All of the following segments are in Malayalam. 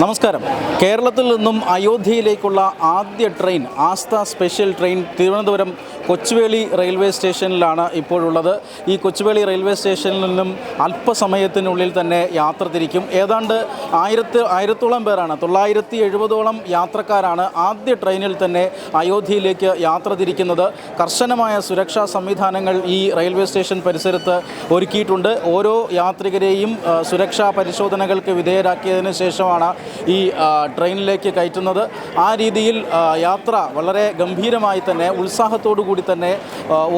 നമസ്കാരം കേരളത്തിൽ നിന്നും അയോധ്യയിലേക്കുള്ള ആദ്യ train Aastha special train Thiruvananthapuram Kochuveli railway സ്റ്റേഷനിലാണ് ഇപ്പോഴുള്ളത്. ഈ കൊച്ചുവേളി റെയിൽവേ സ്റ്റേഷനിൽ നിന്നും അല്പസമയത്തിനുള്ളിൽ തന്നെ യാത്ര തിരിക്കും. ഏതാണ്ട് ആയിരത്തി ആയിരത്തോളം പേരാണ് തൊള്ളായിരത്തി എഴുപതോളം യാത്രക്കാരാണ് ആദ്യ ട്രെയിനിൽ തന്നെ അയോധ്യയിലേക്ക് യാത്ര തിരിക്കുന്നത്. കർശനമായ സുരക്ഷാ സംവിധാനങ്ങൾ ഈ റെയിൽവേ സ്റ്റേഷൻ പരിസരത്ത് ഒരുക്കിയിട്ടുണ്ട്. ഓരോ യാത്രികരെയും സുരക്ഷാ പരിശോധനകൾക്ക് വിധേയരാക്കിയതിന് ശേഷമാണ് ഈ ട്രെയിനിലേക്ക് കയറ്റുന്നത്. ആ രീതിയിൽ യാത്ര വളരെ ഗംഭീരമായി തന്നെ ഉത്സാഹത്തോടു കൂടി തന്നെ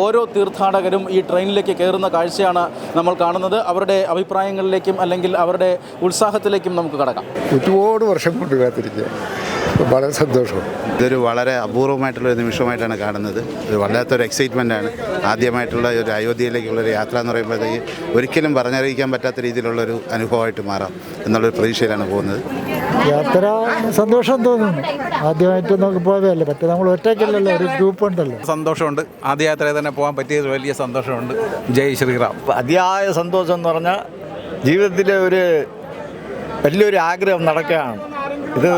ഓരോ തീർത്ഥാടകരും ഈ ട്രെയിനിലേക്ക് കയറുന്ന കാഴ്ചയാണ് നമ്മൾ കാണുന്നത്. അവരുടെ അഭിപ്രായങ്ങളിലേക്കും അല്ലെങ്കിൽ അവരുടെ ഉത്സാഹത്തിലേക്കും നമുക്ക് കടക്കാം. ഒരുപാട് വർഷം കൊണ്ട് കാത്തിരിക്കുക വളരെ സന്തോഷം. ഇതൊരു വളരെ അപൂർവമായിട്ടുള്ള ഒരു നിമിഷമായിട്ടാണ് കാണുന്നത്. ഒരു വല്ലാത്തൊരു എക്സൈറ്റ്മെന്റ് ആണ്. ആദ്യമായിട്ടുള്ള ഒരു അയോധ്യയിലേക്കുള്ള ഒരു യാത്ര എന്ന് പറയുമ്പോഴത്തേക്ക് ഒരിക്കലും പറഞ്ഞറിയിക്കാൻ പറ്റാത്ത രീതിയിലുള്ളൊരു അനുഭവമായിട്ട് മാറാം എന്നുള്ളൊരു പ്രതീക്ഷയിലാണ് പോകുന്നത്. യാത്ര സന്തോഷം തോന്നുന്നു. ആദ്യമായിട്ട് നമുക്ക് പോയതല്ലേ? പറ്റും നമ്മൾ ഒറ്റയ്ക്കല്ലല്ലോ ഒരു ഗ്രൂപ്പ് ഉണ്ടല്ലോ. സന്തോഷമുണ്ട്. ആദ്യ യാത്രയിൽ തന്നെ പോകാൻ പറ്റിയത് വലിയ സന്തോഷമുണ്ട്. ജയ് ശ്രീറാം. അതിയായ സന്തോഷം എന്ന് പറഞ്ഞാൽ ജീവിതത്തിലെ ഒരു വലിയൊരു ആഗ്രഹം നടക്കുകയാണ്. ഇത്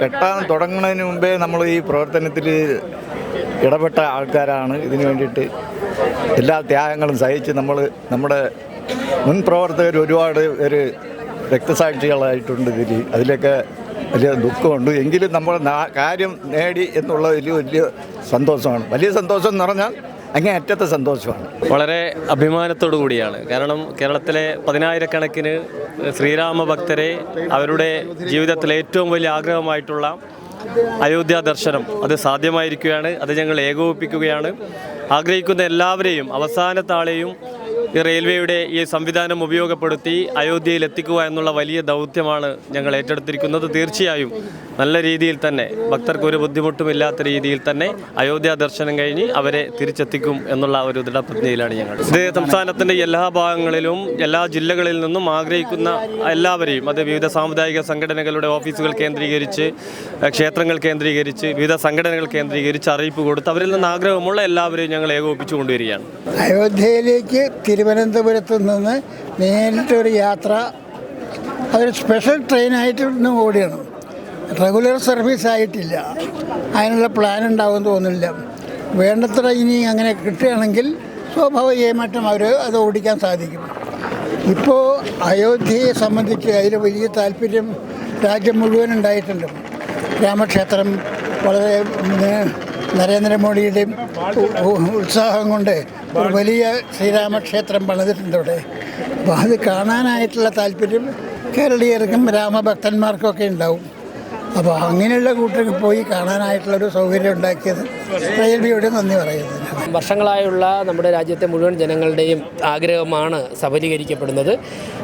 കെട്ടാൻ തുടങ്ങുന്നതിന് മുമ്പേ നമ്മൾ ഈ പ്രവർത്തനത്തിൽ ഇടപെട്ട ആൾക്കാരാണ്. ഇതിനു വേണ്ടിയിട്ട് എല്ലാ ത്യാഗങ്ങളും സഹിച്ച് നമ്മൾ നമ്മുടെ മുൻ പ്രവർത്തകർ ഒരുപാട് പേര് രക്തസാക്ഷികളായിട്ടുണ്ട് ഇതിൽ. അതിലൊക്കെ വലിയ ദുഃഖമുണ്ട്. എങ്കിലും നമ്മൾ കാര്യം നേടി എന്നുള്ളതിൽ വലിയ സന്തോഷമാണ്. വലിയ സന്തോഷം എന്ന് പറഞ്ഞാൽ അങ്ങേ അറ്റത്തെ സന്തോഷമാണ്. വളരെ അഭിമാനത്തോടു കൂടിയാണ്. കാരണം കേരളത്തിലെ പതിനായിരക്കണക്കിന് ശ്രീരാമ ഭക്തരെ അവരുടെ ജീവിതത്തിലെ ഏറ്റവും വലിയ ആഗ്രഹമായിട്ടുള്ള അയോധ്യ ദർശനം അത് സാധ്യമായിരിക്കുകയാണ്. അത് ഞങ്ങൾ ഏകോപിപ്പിക്കുകയാണ്. ആഗ്രഹിക്കുന്ന എല്ലാവരെയും അവസാനത്താളെയും ഈ റെയിൽവേയുടെ ഈ സംവിധാനം ഉപയോഗപ്പെടുത്തി അയോധ്യയിൽ എത്തിക്കുക എന്നുള്ള വലിയ ദൗത്യമാണ് ഞങ്ങൾ ഏറ്റെടുത്തിരിക്കുന്നത്. തീർച്ചയായും നല്ല രീതിയിൽ തന്നെ ഭക്തർക്ക് ഒരു ബുദ്ധിമുട്ടുമില്ലാത്ത രീതിയിൽ തന്നെ അയോധ്യ ദർശനം കഴിഞ്ഞ് അവരെ തിരിച്ചെത്തിക്കും എന്നുള്ള ഒരു ദൃഢപ്രതിജ്ഞയിലാണ് ഞങ്ങൾ. ഇത് സംസ്ഥാനത്തിന്റെ എല്ലാ ഭാഗങ്ങളിലും എല്ലാ ജില്ലകളിൽ നിന്നും ആഗ്രഹിക്കുന്ന എല്ലാവരെയും അത് വിവിധ സാമുദായിക സംഘടനകളുടെ ഓഫീസുകൾ കേന്ദ്രീകരിച്ച് ക്ഷേത്രങ്ങൾ കേന്ദ്രീകരിച്ച് വിവിധ സംഘടനകൾ കേന്ദ്രീകരിച്ച് അറിയിപ്പ് കൊടുത്ത് അവരിൽ നിന്ന് ആഗ്രഹമുള്ള എല്ലാവരെയും ഞങ്ങൾ ഏകോപിപ്പിച്ചു കൊണ്ടുവരികയാണ്. അയോധ്യയിലേക്ക് തിരുവനന്തപുരത്ത് നിന്ന് നേരിട്ടൊരു യാത്ര അതൊരു സ്പെഷ്യൽ ട്രെയിനായിട്ട് ഓടിയാണ്. റെഗുലർ സർവീസ് ആയിട്ടില്ല. അതിനുള്ള പ്ലാൻ ഉണ്ടാവും തോന്നുന്നില്ല. വേണ്ടത്ര ഇനി അങ്ങനെ കിട്ടുകയാണെങ്കിൽ സ്വാഭാവികമായിട്ടും അവർ അത് ഓടിക്കാൻ സാധിക്കും. ഇപ്പോൾ അയോധ്യയെ സംബന്ധിച്ച് അതിൽ വലിയ താല്പര്യം രാജ്യം മുഴുവൻ ഉണ്ടായിട്ടുണ്ട്. രാമക്ഷേത്രം വളരെ നരേന്ദ്രമോദിയുടെയും ഉത്സാഹം കൊണ്ട് ഒരു വലിയ ശ്രീരാമക്ഷേത്രം പണിതിട്ടുണ്ട് അവിടെ. അപ്പോൾ അത് കാണാനായിട്ടുള്ള താല്പര്യം കേരളീയർക്കും രാമഭക്തന്മാർക്കും ഒക്കെ ഉണ്ടാവും. അപ്പോൾ അങ്ങനെയുള്ള കൂട്ടർക്ക് പോയി കാണാനായിട്ടുള്ളൊരു സൗകര്യം ഉണ്ടാക്കിയത് റെയിൽവേയോട് നന്ദി പറയുന്നു. വർഷങ്ങളായുള്ള നമ്മുടെ രാജ്യത്തെ മുഴുവൻ ജനങ്ങളുടെയും ആഗ്രഹമാണ് സഫലീകരിക്കപ്പെടുന്നത്.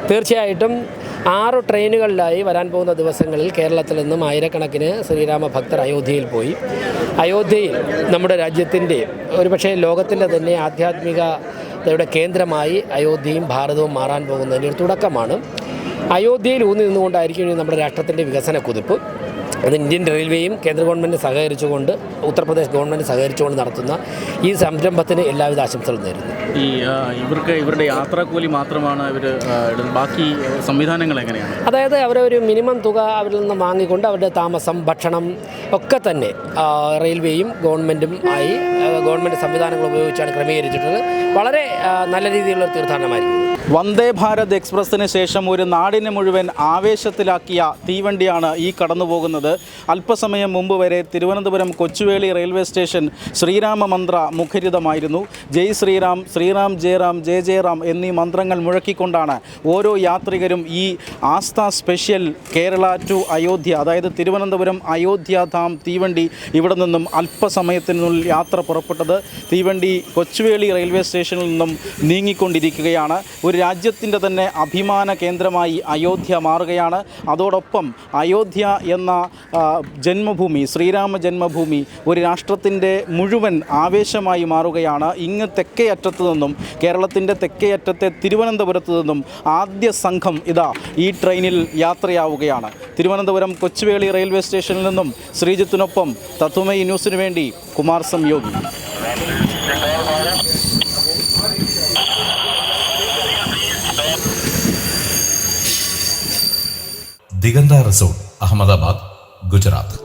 തീർച്ചയായിട്ടും ആറ് ട്രെയിനുകളിലായി വരാൻ പോകുന്ന ദിവസങ്ങളിൽ കേരളത്തിൽ നിന്നും ആയിരക്കണക്കിന് ശ്രീരാമ ഭക്തർ അയോധ്യയിൽ പോയി. അയോധ്യയിൽ നമ്മുടെ രാജ്യത്തിന്റെ ഒരുപക്ഷെ ലോകത്തിന്റെ തന്നെ ആധ്യാത്മികതയുടെ കേന്ദ്രമായി അയോധ്യയും ഭാരതവും മാറാൻ പോകുന്നതിന്റെ ഒരു തുടക്കമാണ്. അയോധ്യയിൽ ഊന്നി നിന്നുകൊണ്ടായിരിക്കും നമ്മുടെ രാഷ്ട്രത്തിന്റെ വികസന കുതിപ്പ്. അത് ഇന്ത്യൻ റെയിൽവേയും കേന്ദ്ര ഗവൺമെന്റ് സഹകരിച്ചുകൊണ്ട് ഉത്തർപ്രദേശ് ഗവൺമെന്റ് സഹകരിച്ചുകൊണ്ട് നടത്തുന്ന ഈ സംരംഭത്തിന് എല്ലാവിധ ആശംസകളും നേരുന്നു. ഈ ഇവർക്ക് ഇവരുടെ യാത്രാക്കൂലി മാത്രമാണ് ഇവർ ബാക്കി സംവിധാനങ്ങൾ എങ്ങനെയാണ്? അതായത് അവരൊരു ഒരു മിനിമം തുക അവരിൽ നിന്ന് വാങ്ങിക്കൊണ്ട് അവരുടെ താമസം ഭക്ഷണം ഒക്കെ തന്നെ റെയിൽവേയും ഗവൺമെന്റും ആയി ഗവൺമെന്റ് സംവിധാനങ്ങൾ ഉപയോഗിച്ചാണ് ക്രമീകരിച്ചിട്ടുള്ളത്. വളരെ നല്ല രീതിയിലുള്ള ഒരു തീർത്ഥാടനമായിരിക്കും. വന്ദേ ഭാരത് എക്സ്പ്രസ്സിന് ശേഷം ഒരു നാടിനെ മുഴുവൻ ആവേശത്തിലാക്കിയ തീവണ്ടിയാണ് ഈ കടന്നു പോകുന്നത് അല്പസമയം മുമ്പ് വരെ തിരുവനന്തപുരം കൊച്ചുവേളി റെയിൽവേ സ്റ്റേഷൻ ശ്രീരാമ മന്ത്ര മുഖരിതമായിരുന്നു. ജയ് ശ്രീറാം ശ്രീറാം ജയറാം ജയ ജയറാം എന്നീ മന്ത്രങ്ങൾ മുഴക്കിക്കൊണ്ടാണ് ഓരോ യാത്രികരും ഈ ആസ്ഥ സ്പെഷ്യൽ കേരള ടു അയോധ്യ അതായത് തിരുവനന്തപുരം അയോധ്യ ധാം തീവണ്ടി ഇവിടെ നിന്നും അല്പസമയത്തിനുള്ളിൽ യാത്ര പുറപ്പെട്ടത് തീവണ്ടി കൊച്ചുവേളി റെയിൽവേ സ്റ്റേഷനിൽ നിന്നും നീങ്ങിക്കൊണ്ടിരിക്കുകയാണ്. ഒരു രാജ്യത്തിന്റെ തന്നെ അഭിമാന കേന്ദ്രമായി അയോധ്യ മാറുകയാണ്. അതോടൊപ്പം അയോധ്യ എന്ന ജന്മഭൂമി ശ്രീരാമ ജന്മഭൂമി ഒരു രാഷ്ട്രത്തിന്റെ മുഴുവൻ ആവേശമായി മാറുകയാണ്. ഇങ്ങ് തെക്കേ അറ്റത്തു നിന്നും കേരളത്തിന്റെ തെക്കേ അറ്റത്തെ തിരുവനന്തപുരത്തു നിന്നും ആദ്യ സംഘം ഇതാ ഈ ട്രെയിനിൽ യാത്രയാവുകയാണ്. തിരുവനന്തപുരം കൊച്ചുവേളി റെയിൽവേ സ്റ്റേഷനിൽ നിന്നും ശ്രീജിത്തിനൊപ്പം തത്വമയി ന്യൂസിനു വേണ്ടി കുമാർ സംയോഗി. ദിഗന്ത റിസോർട്ട് അഹമ്മദാബാദ്. ഗുജറാത്ത്.